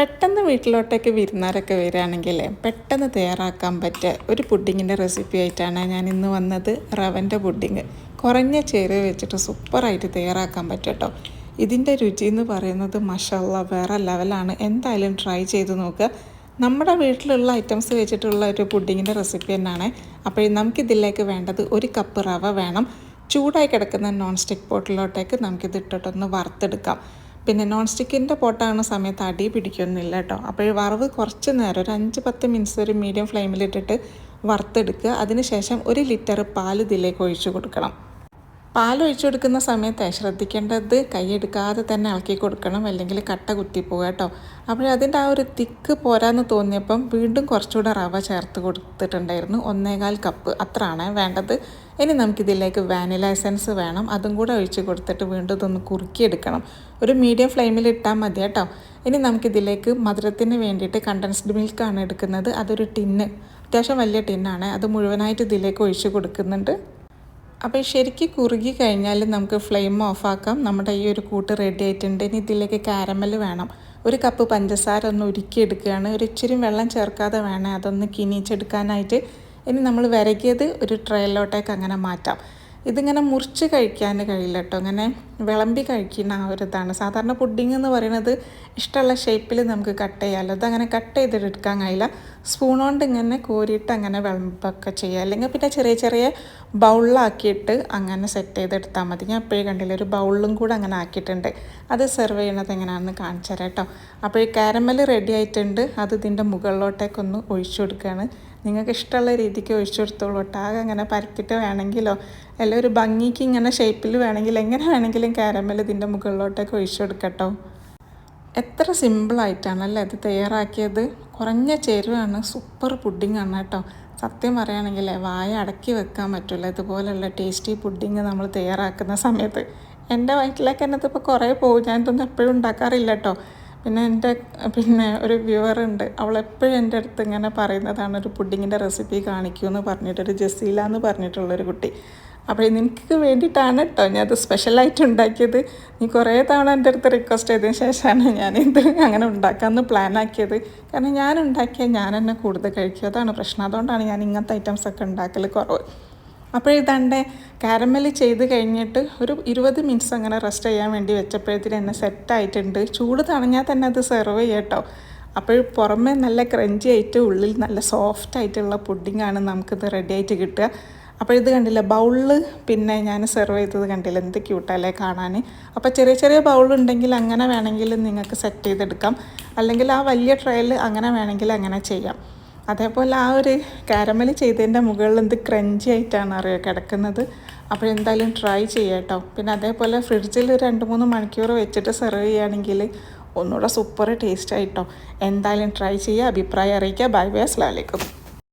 പെട്ടെന്ന് വീട്ടിലോട്ടേക്ക് വിരുന്നാരൊക്കെ വരികയാണെങ്കിൽ പെട്ടെന്ന് തയ്യാറാക്കാൻ പറ്റിയ ഒരു പുഡിങ്ങിന്റെ റെസിപ്പി ആയിട്ടാണ് ഞാൻ ഇന്ന് വന്നത്. റവന്റെ പുഡിങ്. കുറഞ്ഞ ചേരുവ വെച്ചിട്ട് സൂപ്പറായിട്ട് തയ്യാറാക്കാൻ പറ്റും കേട്ടോ. ഇതിന്റെ രുചി എന്ന് പറയുന്നത് മഷാല്ല വേറെ ലെവലാണ് എന്തായാലും ട്രൈ ചെയ്ത് നോക്കുക നമ്മുടെ വീട്ടിലുള്ള ഐറ്റംസ് വെച്ചിട്ടുള്ള ഒരു പുഡിങ്ങിന്റെ റെസിപ്പി തന്നെയാണ്. അപ്പോൾ നമുക്കിതിലേക്ക് വേണ്ടത് ഒരു കപ്പ് റവ വേണം. ചൂടായി കിടക്കുന്ന നോൺ സ്റ്റിക്ക് പോട്ടിലോട്ടേക്ക് നമുക്കിത് ഇട്ടിട്ടൊന്ന് വറുത്തെടുക്കാം. പിന്നെ നോൺ സ്റ്റിക്കിന്റെ പോട്ടാകുന്ന സമയത്ത് അടി പിടിക്കൊന്നുമില്ല കേട്ടോ. അപ്പോൾ വറവ് കുറച്ച് നേരം ഒരു അഞ്ച് പത്ത് മിനിറ്റ്സ് ഒരു മീഡിയം ഫ്ലെയിമിലിട്ടിട്ട് വറുത്തെടുക്കുക. അതിനുശേഷം ഒരു ലിറ്റർ പാൽ ഇതിലേക്ക് ഒഴിച്ചു കൊടുക്കണം. പാൽ ഒഴിച്ചു കൊടുക്കുന്ന സമയത്ത് ശ്രദ്ധിക്കേണ്ടത് കൈയെടുക്കാതെ തന്നെ ഇളക്കി കൊടുക്കണം അല്ലെങ്കിൽ കട്ട കുത്തിപ്പോവുക കേട്ടോ. അപ്പോൾ അതിന്റെ ആ ഒരു തിക്ക് പോരാന്ന് തോന്നിയപ്പം വീണ്ടും കുറച്ചുകൂടെ റവ ചേർത്ത് കൊടുത്തിട്ടുണ്ടായിരുന്നു. ഒന്നേകാൽ കപ്പ് അത്രയാണ് വേണ്ടത്. ഇനി നമുക്കിതിലേക്ക് വാനില എസൻസ് വേണം. അതും കൂടെ ഒഴിച്ച് കൊടുത്തിട്ട് വീണ്ടും ഇതൊന്ന് കുറുക്കിയെടുക്കണം. ഒരു മീഡിയം ഫ്ലെയിമിൽ ഇട്ടാൽ മതി കേട്ടോ. ഇനി നമുക്കിതിലേക്ക് മധുരത്തിന് വേണ്ടിയിട്ട് കണ്ടൻസ്ഡ് മിൽക്കാണ് എടുക്കുന്നത്. അതൊരു ടിന്ന്. അത്യാവശ്യം വലിയ ടിന്നാണ്. അത് മുഴുവനായിട്ട് ഇതിലേക്ക് ഒഴിച്ച് കൊടുക്കുന്നുണ്ട്. അപ്പോൾ ശരിക്കും കുറുകി കഴിഞ്ഞാൽ നമുക്ക് ഫ്ലെയിം ഓഫാക്കാം നമ്മുടെ ഈ ഒരു കൂട്ട് റെഡി ആയിട്ടുണ്ട്. ഇനി ഇതിലേക്ക് കാരമൽ വേണം. ഒരു കപ്പ് പഞ്ചസാര ഒന്ന് ഉരുക്കിയെടുക്കുകയാണ് ഒരു ഇച്ചിരി വെള്ളം ചേർക്കാതെ വേണേ അതൊന്ന് കിനിച്ചെടുക്കാനായിട്ട്. ഇനി നമ്മൾ വിരകിയത് ഒരു ട്രേയിലോട്ടേക്ക് അങ്ങനെ മാറ്റാം. ഇതിങ്ങനെ മുറിച്ച് കഴിക്കാൻ കഴിയില്ല കേട്ടോ അങ്ങനെ വിളമ്പി കഴിക്കുന്ന ആ ഒരു ഇതാണ്. സാധാരണ പുഡിംഗ് എന്ന് പറയുന്നത് ഇഷ്ടമുള്ള ഷേപ്പിൽ നമുക്ക് കട്ട് ചെയ്യാമല്ലോ അതങ്ങനെ കട്ട് ചെയ്തെടുക്കാൻ കഴിയില്ല. സ്പൂൺ കൊണ്ട് ഇങ്ങനെ കോരിയിട്ട് അങ്ങനെ വിളമ്പൊക്കെ ചെയ്യുക. അല്ലെങ്കിൽ പിന്നെ ചെറിയ ചെറിയ ബൗളിലാക്കിയിട്ട് അങ്ങനെ സെറ്റ് ചെയ്തെടുത്താൽ മതി. ഞാൻ എപ്പോഴും കണ്ടില്ല ഒരു ബൗളിലും കൂടെ അങ്ങനെ ആക്കിയിട്ടുണ്ട്. അത് സെർവ് ചെയ്യണത് എങ്ങനെയാണെന്ന് കാണിച്ചു തരാം കേട്ടോ. അപ്പോൾ ഈ കാരമൽ റെഡി ആയിട്ടുണ്ട്. അത് ഇതിന്റെ മുകളിലോട്ടേക്കൊന്ന് ഒഴിച്ചു കൊടുക്കുകയാണ്. നിങ്ങൾക്ക് ഇഷ്ടമുള്ള രീതിക്ക് ഒഴിച്ചു കൊടുത്തോളൂ. ആകെ അങ്ങനെ പരത്തിട്ട് വേണമെങ്കിലോ? അല്ല ഒരു ഭംഗിക്ക് ഇങ്ങനെ ഷേപ്പിൽ വേണമെങ്കിൽ എങ്ങനെ വേണമെങ്കിലും കാരമൽ ഇതിന്റെ മുകളിലോട്ടൊക്കെ ഒഴിച്ചു കൊടുക്കട്ടോ. എത്ര സിമ്പിളായിട്ടാണല്ലേ ഇത് തയ്യാറാക്കിയത്? കുറഞ്ഞ ചേരുവാണ് സൂപ്പർ പുഡിംഗ് ആണ് കേട്ടോ. സത്യം പറയുകയാണെങ്കിൽ വായ അടക്കി വെക്കാൻ പറ്റില്ല ഇതുപോലെയുള്ള ടേസ്റ്റി പുഡിങ് നമ്മൾ തയ്യാറാക്കുന്ന സമയത്ത്. എന്റെ വയറ്റിലേക്ക് എന്നത് ഇപ്പോൾ കുറേ പോകും. ഞാൻ ഇതൊന്നും എപ്പോഴും ഉണ്ടാക്കാറില്ല കേട്ടോ. പിന്നെ എന്റെ പിന്നെ ഒരു വ്യൂവർ ഉണ്ട്. അവൾ എപ്പോഴും എന്റെ അടുത്ത് ഇങ്ങനെ പറയുന്നതാണ് ഒരു പുഡിങ്ങിന്റെ റെസിപ്പി കാണിക്കൂ എന്ന് പറഞ്ഞിട്ടൊരു ജസീല എന്ന് പറഞ്ഞിട്ടുള്ളൊരു കുട്ടി. അപ്പോൾ നിനക്ക് വേണ്ടിയിട്ടാണ് കേട്ടോ ഞാൻ അത് സ്പെഷ്യലായിട്ട് ഉണ്ടാക്കിയത്. നീ കുറേ തവണ എന്റെ അടുത്ത് റിക്വസ്റ്റ് ചെയ്തതിന് ശേഷമാണ് ഞാനിത് അങ്ങനെ ഉണ്ടാക്കാമെന്ന് പ്ലാൻ ആക്കിയത്. കാരണം ഞാൻ ഉണ്ടാക്കിയാൽ ഞാൻ തന്നെ കൂടുതൽ കഴിക്കും. അതാണ് പ്രശ്നം. അതുകൊണ്ടാണ് ഞാൻ ഇങ്ങനത്തെ ഐറ്റംസ് ഒക്കെ ഉണ്ടാക്കൽ കുറവ്. അപ്പോൾ ഇതാണ്ട് കാരമൽ ചെയ്ത് കഴിഞ്ഞിട്ട് ഒരു ഇരുപത് മിനിറ്റ്സ് അങ്ങനെ റെസ്റ്റ് ചെയ്യാൻ വേണ്ടി വെച്ചപ്പോഴത്തേന് എന്നെ സെറ്റായിട്ടുണ്ട് ചൂട് തണഞ്ഞാൽ തന്നെ അത് സെർവ് ചെയ്യട്ടോ. അപ്പോൾ പുറമേ നല്ല ക്രഞ്ചി ആയിട്ട് ഉള്ളിൽ നല്ല സോഫ്റ്റ് ആയിട്ടുള്ള പുഡിങ്ങാണ് നമുക്കിത് റെഡി ആയിട്ട് കിട്ടുക. അപ്പോൾ ഇത് കണ്ടില്ല ബൗളിൽ പിന്നെ ഞാൻ സെർവ് ചെയ്തത് കണ്ടില്ല എന്ത് ക്യൂട്ടല്ലേ കാണാൻ. അപ്പോൾ ചെറിയ ചെറിയ ബൗൾ ഉണ്ടെങ്കിൽ അങ്ങനെ വേണമെങ്കിൽ നിങ്ങൾക്ക് സെറ്റ് ചെയ്തെടുക്കാം. അല്ലെങ്കിൽ ആ വലിയ ട്രയൽ അങ്ങനെ വേണമെങ്കിൽ അങ്ങനെ ചെയ്യാം. അതേപോലെ ആ ഒരു കാരമൽ ചെയ്തതിന്റെ മുകളിൽ എന്ത് ക്രഞ്ചി ആയിട്ടാണ് അറിയുക കിടക്കുന്നത്. അപ്പോൾ എന്തായാലും ട്രൈ ചെയ്യാം കേട്ടോ. പിന്നെ അതേപോലെ ഫ്രിഡ്ജിൽ രണ്ട് മൂന്ന് മണിക്കൂർ വെച്ചിട്ട് സെർവ് ചെയ്യുകയാണെങ്കിൽ ഒന്നുകൂടെ സൂപ്പർ ടേസ്റ്റ് ആയിട്ടോ എന്തായാലും ട്രൈ ചെയ്യുക. അഭിപ്രായം അറിയിക്കുക. ബൈ ബൈ അസ്ലാം വലൈക്കും